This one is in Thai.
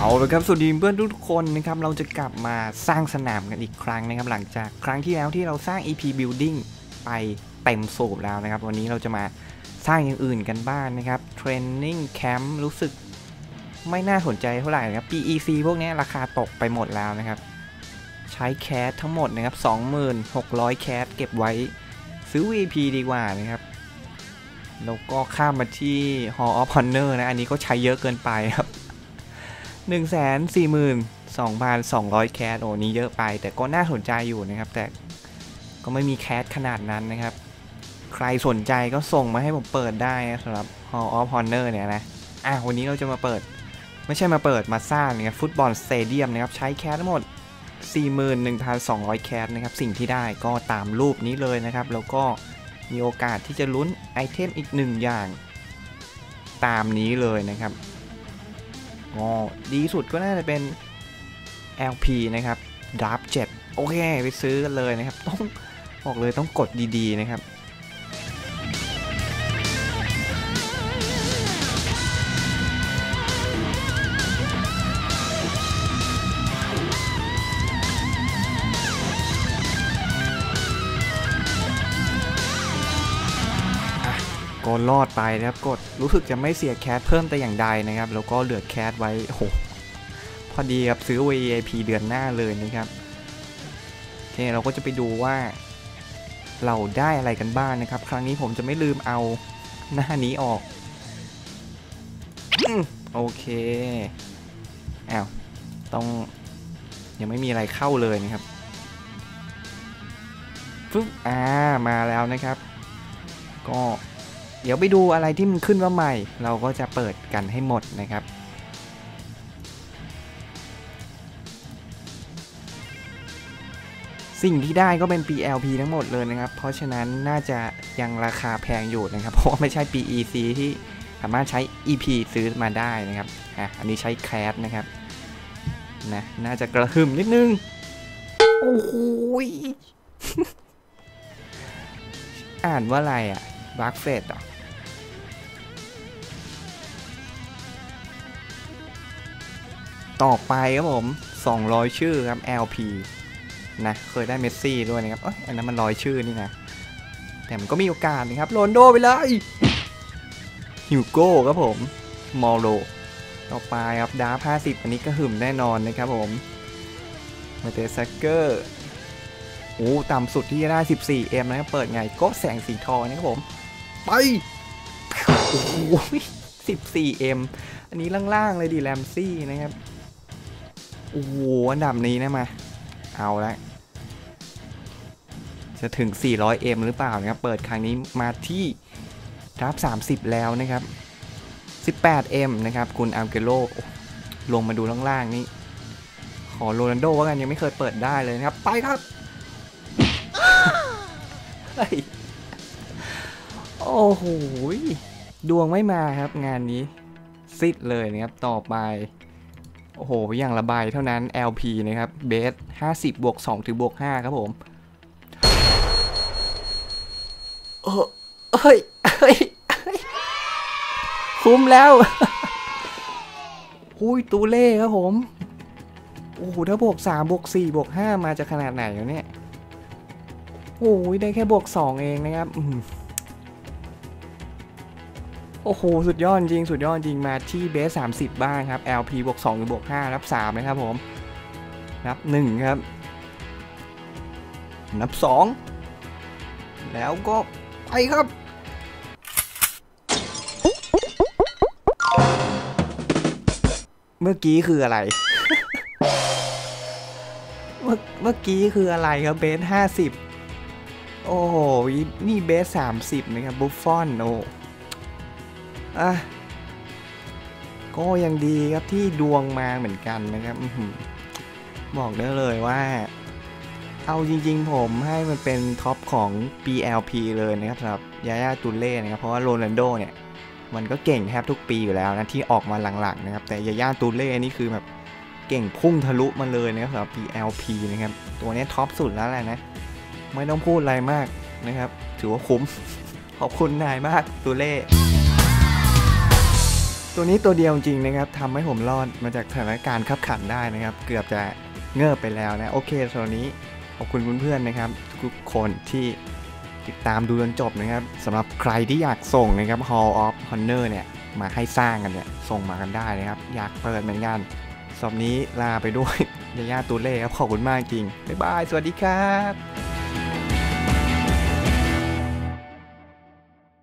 เอาละครับสวัสดีเพื่อนทุกคนนะครับเราจะกลับมาสร้างสนามกันอีกครั้งนะครับ หลังจากครั้งที่แล้วที่เราสร้าง EP Building ไปเต็มสูบแล้วนะครับ วันนี้เราจะมาสร้างอย่างอื่นกันบ้างนนะครับ Training Camp รู้สึกไม่น่าสนใจเท่าไหร่นะครับ PEC พวกนี้ราคาตกไปหมดแล้วนะครับ ใช้แคสทั้งหมดนะครับ 26,000 แคสเก็บไว้ซื้อ VP ดีกว่านะครับแล้วก็ข้ามมาที่ Hall of Honor นะ อันนี้ก็ใช้เยอะเกินไปครับ 142,200 แคสโอ้นี้เยอะไป แต่ก็น่าสนใจอยู่นะครับ แต่ก็ไม่มีแคสขนาดนั้นนะครับ ใครสนใจก็ส่งมาให้ผมเปิดได้นะสำหรับ Hall of Honor เนี่ยนะอะวันนี้เราจะมาเปิด ไม่ใช่มาเปิดมาสร้างนะครับฟุตบอลสเตเดียมนะครับ ใช้แคสทั้งหมด 41,200 แคสนะครับ สิ่งที่ได้ก็ตามรูปนี้เลยนะครับ แล้วก็มีโอกาสที่จะลุ้นไอเทมอีกหนึ่งอย่าง ตามนี้เลยนะครับ ดีสุดก็น่าจะเป็น LP นะครับดับ7โอเค ไปซื้อกันเลยนะครับ ต้องบอกเลยต้องกดดีๆนะครับ ก็รอดไปนะครับกดรู้สึกจะไม่เสียแคสเพิ่มแต่อย่างใดนะครับ แล้วก็เหลือแคสไว้โอ้โหพอดีครับซื้อ VIP เดือนหน้าเลยนะครับโอเคเราก็จะไปดูว่า เราได้อะไรกันบ้างนนะครับ ครั้งนี้ผมจะไม่ลืมเอาหน้านี้ออกโอเคอ้าวต้องยังไม่มีอะไรเข้าเลยนะครับฟึ๊บอ่ามาแล้วนะครับ ก็ เดี๋ยวไปดูอะไรที่มันขึ้นว่าใหม่ เราก็จะเปิดกันให้หมดนะครับ สิ่งที่ได้ก็เป็น PLP ทั้งหมดเลยนะครับ เพราะฉะนั้นน่าจะยังราคาแพงอยู่นะครับ เพราะว่าไม่ใช่ PEC ที่สามารถใช้ EP ซื้อมาได้นะครับ อะ อันนี้ใช้แคสนะครับ นะ น่าจะกระหึ่มนิดนึง โอ้โหอ่านว่าอะไรอะ บาร์เฟดหรอต่อไปครับผม 200 ชื่อครับ LP นะ เคยได้เมสซี่ด้วยนะครับเอ้ยอันนั้นมันร้อยชื่อนี่นะ แต่มันก็มีโอกาสนะครับ โรนโดไปเลยฮิวโก้ครับผม มอลโรต่อไปครับ ดาร์50 อันนี้ก็หึ่มแน่นอนนะครับผมมาเตซักเกอร์ โอ้ ต่ำสุดที่จะได้ 14M นะครับ เปิดไง ก็แสงสีทองนะครับผม ไป โอ้โห 14M อันนี้ล่างๆเลยดิแรมซี่นะครับ โอ้โห อันดับนี้นะมา เอาละ จะถึง 400M หรือเปล่านะครับ เปิดครั้งนี้มาที่รับ 30 แล้วนะครับ 18M นะครับ คุณอัลเกโล ลงมาดูล่างๆนี่ขอโรนัลโดว่ากันยังไม่เคยเปิดได้เลยนะครับ ไปครับ โอ้โหดวงไม่มาครับงานนี้ซิดเลยนะครับ ต่อไป โอ้โห อย่างระบายเท่านั้น LP นะครับเบส50บวก2ถึงบวก5ครับผมเอ้ยเฮ้ยเฮ้ยคุ้มแล้วอุ้ยตูเล่ครับผม โอ้โห ถ้าบวก3บวก4บวก5มาจะขนาดไหนเนี่ย โอ้ยได้แค่บวก2เองนะครับ โอ้โห สุดยอดจริง สุดยอดจริงมาที่เบส30 บ้างครับ LP บวก2หรือบวก5รับ 3 นะครับผม นับ 1 ครับ นับ 2 แล้วก็ไปครับเมื่อกี้คืออะไร เมื่อเมื่อกี้คืออะไรครับเบส50โอ้โห นี่เบส30นะครับ บุฟฟอน โอ้ อะก็ยังดีครับที่ดวงมาเหมือนกันนะครับบอกได้เลยว่า เอาจริงๆ ผมให้มันเป็นท็อปของ PLP เลยนะครับสำหรับยายาตุเล่นะครับเพราะว่าโรนัลโดเนี่ย มันก็เก่งแทบทุกปีอยู่แล้วนะที่ออกมาหลังๆนะครับ แต่ยายาตูเล่นี่คือแบบเก่งพุ่งทะลุมาเลยนะครับสำหรับ PLP นะครับ ตัวนี้ท็อปสุดแล้วแหละนะ ไม่ต้องพูดอะไรมากนะครับ ถือว่าคุ้ม ขอบคุณนายมากตูเล่ ตัวนี้ตัวเดียวจริงนะครับทำให้ผมรอดมาจากสถานการณ์ขับขันได้นะครับ เกือบจะเงิบไปแล้วนะ โอเคสำหรับนี้ขอบคุณเพื่อนๆนะครับ ทุกคนที่ติดตามดูจนจบนะครับสำหรับใครที่อยากส่งนะครับ Hall of Honor เนี่ยมาให้สร้างกันเนี่ยส่งมากันได้นะครับ อยากเปิดเหมือนกันสำหรับนี้ลาไปด้วยยาย่าตูเล่ครับขอบคุณมากจริงบ๊ายบาย สวัสดีครับ